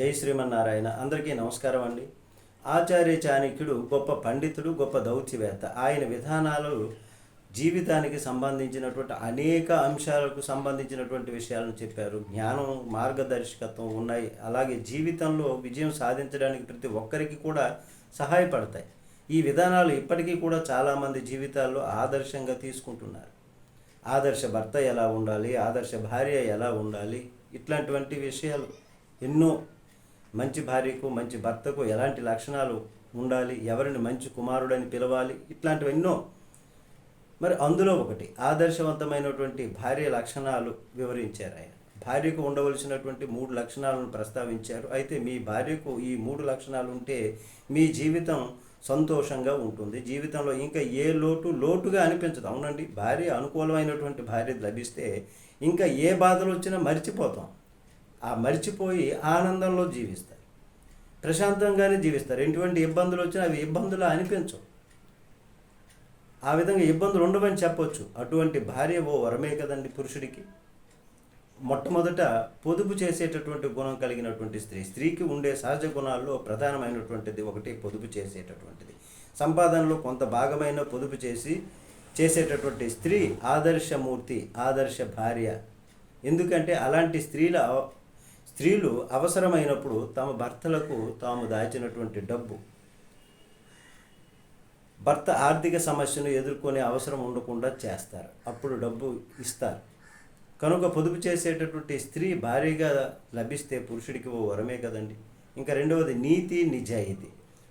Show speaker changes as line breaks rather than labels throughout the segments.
జై శ్రీమన్నారాయణ. అందరికీ నమస్కారం అండి. ఆచార్య చాణక్యుడు గొప్ప పండితుడు గొప్ప దౌత్యవేత్త. ఆయన విధానాలు జీవితానికి సంబంధించినటువంటి అనేక అంశాలకు సంబంధించినటువంటి విషయాలను చెప్పారు. జ్ఞానం మార్గదర్శకత్వం ఉన్నాయి. అలాగే జీవితంలో విజయం సాధించడానికి ప్రతి ఒక్కరికి కూడా సహాయపడతాయి. ఈ విధానాలు ఇప్పటికీ కూడా చాలామంది జీవితాల్లో ఆదర్శంగా తీసుకుంటున్నారు. ఆదర్శ భర్త ఎలా ఉండాలి? ఆదర్శ భార్య ఎలా ఉండాలి? ఇట్లాంటివంటి విషయాలు ఎన్నో మంచి భార్యకు మంచి భర్తకు ఎలాంటి లక్షణాలు ఉండాలి? ఎవరిని మంచి కుమారుడని పిలవాలి? ఇట్లాంటివి ఎన్నో. మరి అందులో ఒకటి ఆదర్శవంతమైనటువంటి భార్య లక్షణాలు వివరించారు ఆయన. భార్యకు ఉండవలసినటువంటి మూడు లక్షణాలను ప్రస్తావించారు. అయితే మీ భార్యకు ఈ మూడు లక్షణాలు ఉంటే మీ జీవితం సంతోషంగా ఉంటుంది. జీవితంలో ఇంకా ఏ లోటు లోటుగా అనిపించదు. అవునండి భార్య అనుకూలమైనటువంటి భార్య లభిస్తే ఇంకా ఏ బాధలు వచ్చినా మర్చిపోతాం. ఆ మర్చిపోయి ఆనందంలో జీవిస్తారు. ప్రశాంతంగానే జీవిస్తారు. ఎటువంటి ఇబ్బందులు వచ్చినా అవి ఇబ్బందులు అనిపించవు. ఆ విధంగా ఇబ్బందులు ఉండవని చెప్పొచ్చు. అటువంటి భార్య ఓ వరమే కదండి పురుషుడికి. మొట్టమొదట పొదుపు చేసేటటువంటి గుణం కలిగినటువంటి స్త్రీ. స్త్రీకి ఉండే సహజ గుణాల్లో ప్రధానమైనటువంటిది ఒకటి పొదుపు చేసేటటువంటిది. సంపాదనలో కొంత భాగమైన పొదుపు చేసి చేసేటటువంటి స్త్రీ ఆదర్శమూర్తి ఆదర్శ భార్య. ఎందుకంటే అలాంటి స్త్రీల స్త్రీలు అవసరమైనప్పుడు తమ భర్తలకు తాము దాచినటువంటి డబ్బు భర్త ఆర్థిక సమస్యను ఎదుర్కొనే అవసరం ఉండకుండా చేస్తారు. అప్పుడు డబ్బు ఇస్తారు. కనుక పొదుపు చేసేటటువంటి స్త్రీ భారీగా లభిస్తే పురుషుడికి ఓ వరమే కదండి. ఇంకా రెండవది నీతి నిజాయితీ.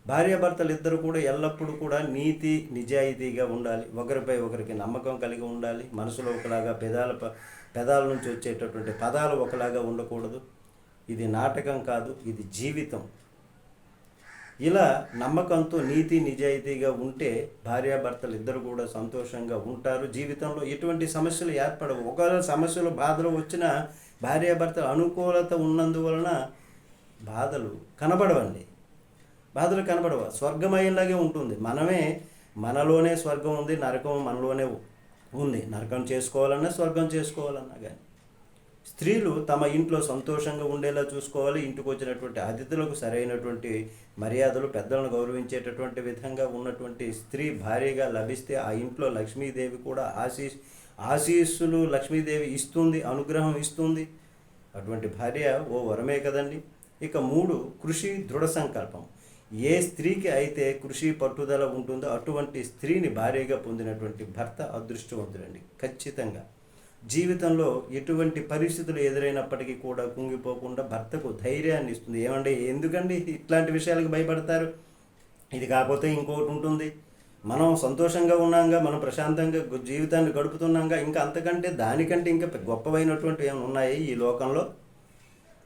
భార్యాభర్తలు ఇద్దరు కూడా ఎల్లప్పుడూ కూడా నీతి నిజాయితీగా ఉండాలి. ఒకరిపై ఒకరికి నమ్మకం కలిగి ఉండాలి. మనసులో ఒకలాగా పెదాల ప- పెదాల నుంచి వచ్చేటటువంటి పదాలు ఒకలాగా ఉండకూడదు. ఇది నాటకం కాదు ఇది జీవితం. ఇలా నమ్మకంతో నీతి నిజాయితీగా ఉంటే భార్యాభర్తలు ఇద్దరు కూడా సంతోషంగా ఉంటారు. జీవితంలో ఎటువంటి సమస్యలు ఏర్పడవు. ఒకవేళ సమస్యలు బాధలు వచ్చినా భార్యాభర్తల అనుకూలత ఉన్నందువలన బాధలు కనబడవండి. బాధలు కనబడవు. స్వర్గమయ్యేలాగే ఉంటుంది. మనమే మనలోనే స్వర్గం ఉంది నరకం మనలోనే ఉంది. నరకం చేసుకోవాలన్నా స్వర్గం చేసుకోవాలన్నా కానీ స్త్రీలు తమ ఇంట్లో సంతోషంగా ఉండేలా చూసుకోవాలి ఇంటికి వచ్చినటువంటి అతిథులకు సరైనటువంటి మర్యాదలు పెద్దలను గౌరవించేటటువంటి విధంగా ఉన్నటువంటి స్త్రీ భారీగా లభిస్తే ఆ ఇంట్లో లక్ష్మీదేవి కూడా ఆశీస్ ఆశీస్సులు లక్ష్మీదేవి ఇస్తుంది అనుగ్రహం ఇస్తుంది. అటువంటి భార్య ఓ వరమే కదండి. ఇక మూడు కృషి దృఢ సంకల్పం. ఏ స్త్రీకి అయితే కృషి పట్టుదల ఉంటుందో అటువంటి స్త్రీని భార్యగా పొందినటువంటి భర్త అదృష్టవంతుడండి ఖచ్చితంగా. జీవితంలో ఎటువంటి పరిస్థితులు ఎదురైనప్పటికీ కూడా కుంగిపోకుండా భర్తకు ధైర్యాన్ని ఇస్తుంది. ఏమండి? ఎందుకండి ఇట్లాంటి విషయాలకు భయపడతారు? ఇది కాకపోతే ఇంకొకటి ఉంటుంది. మనం సంతోషంగా ఉన్నాంగా మనం ప్రశాంతంగా జీవితాన్ని గడుపుతున్నాంగా ఇంకా అంతకంటే దానికంటే ఇంకా గొప్పవైనటువంటి ఏమైనా ఉన్నాయి ఈ లోకంలో?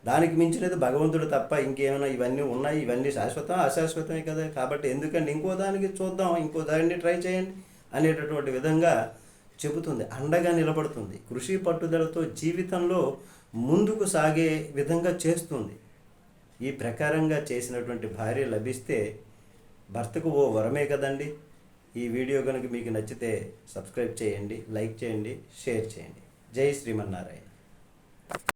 దానికి మించినది భగవంతుడు తప్ప ఇంకేమైనా ఇవన్నీ ఉన్నాయి ఇవన్నీ శాశ్వతం అశాశ్వతమే కదా. కాబట్టి ఎందుకంటే ఇంకో దానికి చూద్దాం ఇంకో దాన్ని ట్రై చేయండి అనేటటువంటి విధంగా చెబుతుంది అండగా నిలబడుతుంది. కృషి పట్టుదలతో జీవితంలో ముందుకు సాగే విధంగా చేస్తుంది. ఈ ప్రకారంగా చేసినటువంటి భార్య లభిస్తే భర్తకు ఓ వరమే కదండి. ఈ వీడియో కనుక మీకు నచ్చితే సబ్స్క్రైబ్ చేయండి లైక్ చేయండి షేర్ చేయండి. జై శ్రీమన్నారాయణ.